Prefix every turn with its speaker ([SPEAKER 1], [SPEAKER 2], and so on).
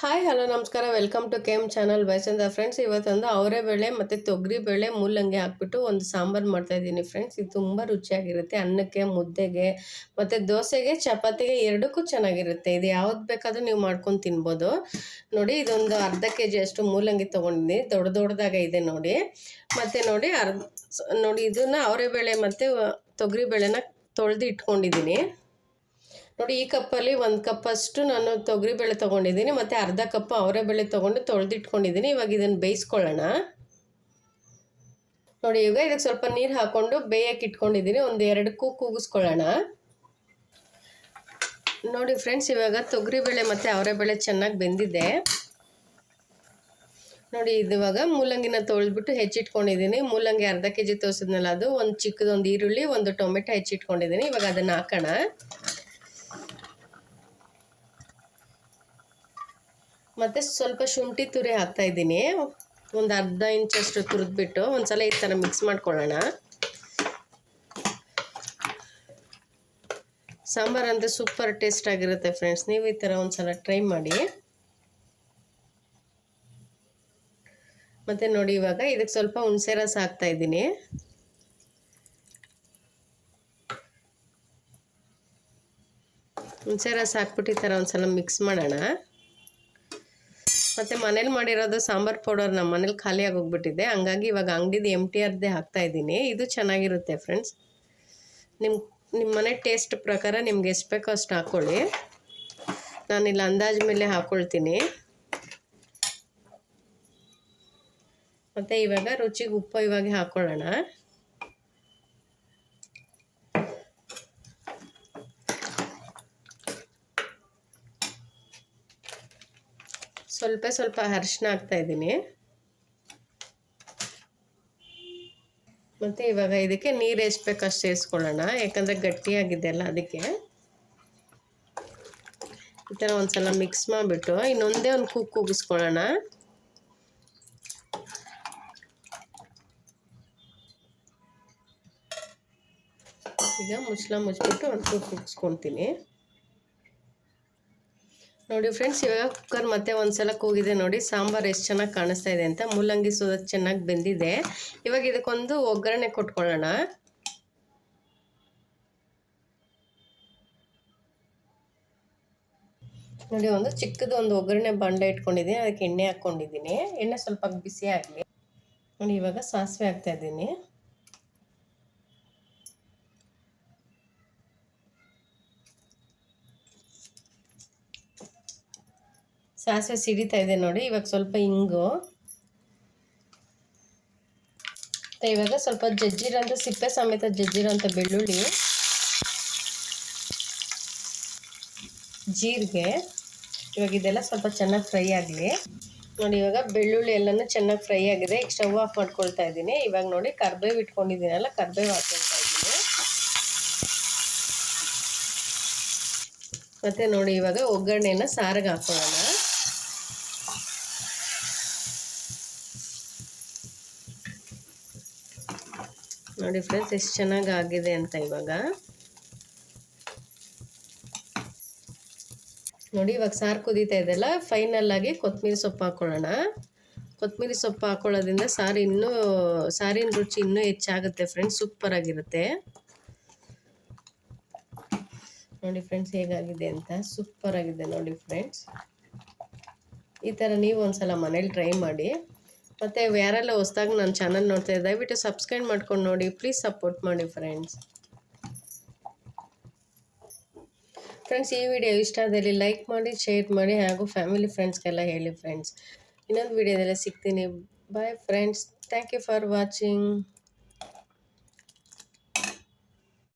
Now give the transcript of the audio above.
[SPEAKER 1] Hi hello ನಮಸ್ಕಾರ. Welcome to ಕೆಮ್ channel ಬೈಸಂದ ಫ್ರೆಂಡ್ಸ್ ಇವತ್ತೊಂದು ಅವರೇ ಬೇಳೆ ಮತ್ತು ತೊಗರಿ ಬೇಳೆ ಮೂಲಂಗಿ ಹಾಕ್ಬಿಟ್ಟು ಒಂದು ಸಾಂಬಾರು ಮಾಡ್ತಾ ಇದ್ದೀನಿ ಫ್ರೆಂಡ್ಸ್ ಇದು ತುಂಬ ರುಚಿಯಾಗಿರುತ್ತೆ. ಅನ್ನಕ್ಕೆ, ಮುದ್ದೆಗೆ ಮತ್ತು ದೋಸೆಗೆ, ಚಪಾತಿಗೆ ಎರಡಕ್ಕೂ ಚೆನ್ನಾಗಿರುತ್ತೆ. ಇದು ಯಾವ್ದು ಬೇಕಾದರೂ ನೀವು ಮಾಡ್ಕೊಂಡು ತಿನ್ಬೋದು. ನೋಡಿ, ಇದೊಂದು ಅರ್ಧ ಕೆ ಜಿ ಅಷ್ಟು ಮೂಲಂಗಿ ತೊಗೊಂಡಿದ್ದೀನಿ. ದೊಡ್ಡ ದೊಡ್ಡದಾಗ ಇದೆ ನೋಡಿ. ಮತ್ತು ನೋಡಿ, ಅರ್ಧ ನೋಡಿ, ಇದನ್ನು ಅವರೇ ಬೇಳೆ ಮತ್ತು ತೊಗರಿ ಬೇಳೆನ ತೊಳೆದು ಇಟ್ಕೊಂಡಿದ್ದೀನಿ. ನೋಡಿ, ಈ ಕಪ್ಪಲ್ಲಿ ಒಂದು ಕಪ್ ಅಷ್ಟು ನಾನು ತೊಗರಿಬೇಳೆ ತೊಗೊಂಡಿದ್ದೀನಿ, ಮತ್ತು ಅರ್ಧ ಕಪ್ ಅವರೆಬೇಳೆ ತೊಗೊಂಡು ತೊಳೆದಿಟ್ಕೊಂಡಿದ್ದೀನಿ. ಇವಾಗ ಇದನ್ನು ಬೇಯಿಸ್ಕೊಳ್ಳೋಣ. ನೋಡಿ, ಇವಾಗ ಇದಕ್ಕೆ ಸ್ವಲ್ಪ ನೀರು ಹಾಕ್ಕೊಂಡು ಬೇಯಕ್ಕೆ ಇಟ್ಕೊಂಡಿದ್ದೀನಿ, ಒಂದು ಎರಡು ಕೂ ಕೂಗಿಸ್ಕೊಳ್ಳೋಣ. ನೋಡಿ ಫ್ರೆಂಡ್ಸ್, ಇವಾಗ ತೊಗರಿಬೇಳೆ ಮತ್ತು ಅವರೆಬೇಳೆ ಚೆನ್ನಾಗಿ ಬೆಂದಿದೆ. ನೋಡಿ, ಇದು ಇವಾಗ ಮೂಲಂಗಿನ ತೊಳೆದ್ಬಿಟ್ಟು ಹೆಚ್ಚಿಟ್ಕೊಂಡಿದ್ದೀನಿ. ಮೂಲಂಗಿ ಅರ್ಧ ಕೆ ಜಿ ತೋರಿಸಿದ್ನಲ್ಲ, ಅದು ಒಂದು ಚಿಕ್ಕದೊಂದು ಈರುಳ್ಳಿ, ಒಂದು ಟೊಮೆಟೊ ಹೆಚ್ಚಿಟ್ಕೊಂಡಿದ್ದೀನಿ. ಇವಾಗ ಅದನ್ನು ಹಾಕೋಣ. ಮತ್ತು ಸ್ವಲ್ಪ ಶುಂಠಿ ತುರಿ ಹಾಕ್ತಾ ಇದ್ದೀನಿ. ಒಂದು ಅರ್ಧ ಇಂಚಷ್ಟು ತುರಿದ್ಬಿಟ್ಟು ಒಂದ್ಸಲ ಈ ಥರ ಮಿಕ್ಸ್ ಮಾಡ್ಕೊಳ್ಳೋಣ. ಸಾಂಬಾರು ಅಂದರೆ ಸೂಪರ್ ಟೇಸ್ಟ್ ಆಗಿರುತ್ತೆ ಫ್ರೆಂಡ್ಸ್ ನೀವು ಈ ಥರ ಒಂದ್ಸಲ ಟ್ರೈ ಮಾಡಿ. ಮತ್ತು ನೋಡಿ ಇವಾಗ ಇದಕ್ಕೆ ಸ್ವಲ್ಪ ಹುಣಸೆ ರಸ ಹಾಕ್ತಾ ಇದ್ದೀನಿ. ಹುಣಸೆ ರಸ ಹಾಕ್ಬಿಟ್ಟು ಈ ಥರ ಒಂದ್ಸಲ ಮಿಕ್ಸ್ ಮಾಡೋಣ. ಮತ್ತು ಮನೇಲಿ ಮಾಡಿರೋದು ಸಾಂಬಾರು ಪೌಡರ್ ನಮ್ಮ ಮನೇಲಿ ಖಾಲಿಯಾಗಿ ಹೋಗ್ಬಿಟ್ಟಿದೆ ಹಂಗಾಗಿ ಇವಾಗ ಅಂಗಡಿದು ಎಂ ಟಿ ಆರ್ದೇ ಹಾಕ್ತಾ ಇದ್ದೀನಿ. ಇದು ಚೆನ್ನಾಗಿರುತ್ತೆ ಫ್ರೆಂಡ್ಸ್. ನಿಮ್ಮ ನಿಮ್ಮ ಮನೆ ಟೇಸ್ಟ್ ಪ್ರಕಾರ ನಿಮ್ಗೆ ಎಷ್ಟು ಬೇಕೋ ಅಷ್ಟು ಹಾಕ್ಕೊಳ್ಳಿ ನಾನಿಲ್ಲಿ ಅಂದಾಜು ಮೇಲೆ ಹಾಕ್ಕೊಳ್ತೀನಿ ಮತ್ತು ಇವಾಗ ರುಚಿಗೆ ಉಪ್ಪು ಇವಾಗ ಹಾಕ್ಕೊಳ್ಳೋಣ ಸ್ವಲ್ಪ ಸ್ವಲ್ಪ ಅರಿಶಿನ ಹಾಕ್ತಾ ಇದ್ದೀನಿ. ಮತ್ತು ಇವಾಗ ಇದಕ್ಕೆ ನೀರು ಎಷ್ಟು ಬೇಕು ಅಷ್ಟು ಸೇರಿಸ್ಕೊಳ್ಳೋಣ, ಯಾಕಂದರೆ ಗಟ್ಟಿಯಾಗಿದೆ ಅಲ್ಲ ಅದಕ್ಕೆ. ಈ ಥರ ಒಂದು ಸಲ ಮಿಕ್ಸ್ ಮಾಡಿಬಿಟ್ಟು ಇನ್ನೊಂದೇ ಒಂದು ಕುಕ್ ಕೂಗಿಸ್ಕೊಳ್ಳೋಣ. ಈಗ ಮುಚ್ಚಲ ಮುಚ್ಚಿಬಿಟ್ಟು ಒಂದು ಕುಕ್ ಕೂಗಿಸ್ಕೊತೀನಿ. ನೋಡಿ ಫ್ರೆಂಡ್ಸ್ ಇವಾಗ ಕುಕ್ಕರ್ ಮತ್ತೆ ಒಂದ್ಸಲ ಕೂಗಿದೆ ನೋಡಿ. ಸಾಂಬಾರು ಎಷ್ಟು ಚೆನ್ನಾಗಿ ಕಾಣಿಸ್ತಾ ಇದೆ ಅಂತ ಮೂಲಂಗಿ ಸುದ ಚೆನ್ನಾಗಿ ಬೆಂದಿದೆ. ಇವಾಗ ಇದಕ್ಕೊಂದು ಒಗ್ಗರಣೆ ಕೊಟ್ಕೊಳ್ಳೋಣ. ನೋಡಿ, ಒಂದು ಚಿಕ್ಕದು ಒಂದು ಒಗ್ಗರಣೆ ಬಂಡ ಇಟ್ಕೊಂಡಿದ್ದೀನಿ. ಅದಕ್ಕೆ ಎಣ್ಣೆ ಹಾಕ್ಕೊಂಡಿದ್ದೀನಿ. ಎಣ್ಣೆ ಸ್ವಲ್ಪ ಬಿಸಿ ಆಗಲಿ. ನೋಡಿ, ಇವಾಗ ಸಾಸಿವೆ ಹಾಕ್ತಾ ಇದ್ದೀನಿ. ಸಾಸಿವೆ ಸಿಡಿತಾ ಇದೆ ನೋಡಿ, ಇವಾಗ ಸ್ವಲ್ಪ ಇಂಗು. ಮತ್ತು ಇವಾಗ ಸ್ವಲ್ಪ ಜಜ್ಜಿರೋಂಥ, ಸಿಪ್ಪೆ ಸಮೇತ ಜಜ್ಜಿರೋಂಥ ಬೆಳ್ಳುಳ್ಳಿ, ಜೀರಿಗೆ, ಇವಾಗ ಇದೆಲ್ಲ ಸ್ವಲ್ಪ ಚೆನ್ನಾಗಿ ಫ್ರೈ ಆಗಲಿ. ನೋಡಿ, ಇವಾಗ ಬೆಳ್ಳುಳ್ಳಿ ಎಲ್ಲನೂ ಚೆನ್ನಾಗಿ ಫ್ರೈ ಆಗಿದೆ. ಈಗ ಸ್ಟವ್ ಆಫ್ ಮಾಡ್ಕೊಳ್ತಾ ಇದ್ದೀನಿ. ಇವಾಗ ನೋಡಿ, ಕರ್ಬೇವು ಇಟ್ಕೊಂಡಿದ್ದೀನಲ್ಲ, ಕರ್ಬೇವು ಹಾಕ್ಕೊಳ್ತಾ ಇದ್ದೀನಿ. ಮತ್ತು ನೋಡಿ, ಇವಾಗ ಒಗ್ಗರಣೆಯನ್ನು ಸಾರಿಗೆ ಹಾಕೊಳ್ಳೋಣ. ನೋಡಿ ಫ್ರೆಂಡ್ಸ್, ಎಷ್ಟು ಚೆನ್ನಾಗಿ ಆಗಿದೆ ಅಂತ ಇವಾಗ. ನೋಡಿ, ಇವಾಗ ಸಾರು ಕುದೀತಾ ಇದೆಲ್ಲ ಫೈನಲ್ ಆಗಿ ಕೊತ್ತಂಬರಿ ಸೊಪ್ಪು ಹಾಕೊಳ್ಳೋಣ. ಕೊತ್ತಂಬರಿ ಸೊಪ್ಪು ಹಾಕೊಳ್ಳೋದ್ರಿಂದ ಸಾರು ಇನ್ನೂ, ಸಾರಿನ ರುಚಿ ಇನ್ನೂ ಹೆಚ್ಚಾಗುತ್ತೆ ಫ್ರೆಂಡ್ಸ್ ಸೂಪರ್ ಆಗಿರುತ್ತೆ. ನೋಡಿ ಫ್ರೆಂಡ್ಸ್ ಹೇಗಾಗಿದೆ ಅಂತ ಸೂಪರ್ ಆಗಿದೆ ನೋಡಿ ಫ್ರೆಂಡ್ಸ್ ಈ ಥರ ನೀವು ಒಂದ್ಸಲ ಮನೇಲಿ ಟ್ರೈ ಮಾಡಿ. ಮತ್ತು ಯಾರೆಲ್ಲ ಹೊಸ್ದಾಗಿ ನನ್ನ ಚಾನಲ್ ನೋಡ್ತಾ ದಯವಿಟ್ಟು ಸಬ್ಸ್ಕ್ರೈಬ್ ಮಾಡ್ಕೊಂಡು ನೋಡಿ ಪ್ಲೀಸ್ ಸಪೋರ್ಟ್ ಮಾಡಿ ಫ್ರೆಂಡ್ಸ್ ಫ್ರೆಂಡ್ಸ್ ಈ ವಿಡಿಯೋ ಇಷ್ಟ ಆದಲ್ಲಿ ಲೈಕ್ ಮಾಡಿ ಶೇರ್ ಮಾಡಿ ಹಾಗೂ ಫ್ಯಾಮಿಲಿ ಫ್ರೆಂಡ್ಸ್ಗೆಲ್ಲ ಹೇಳಿ ಫ್ರೆಂಡ್ಸ್ ಇನ್ನೊಂದು ವಿಡಿಯೋದೆಲ್ಲ ಸಿಗ್ತೀನಿ. Bye friends thank you for watching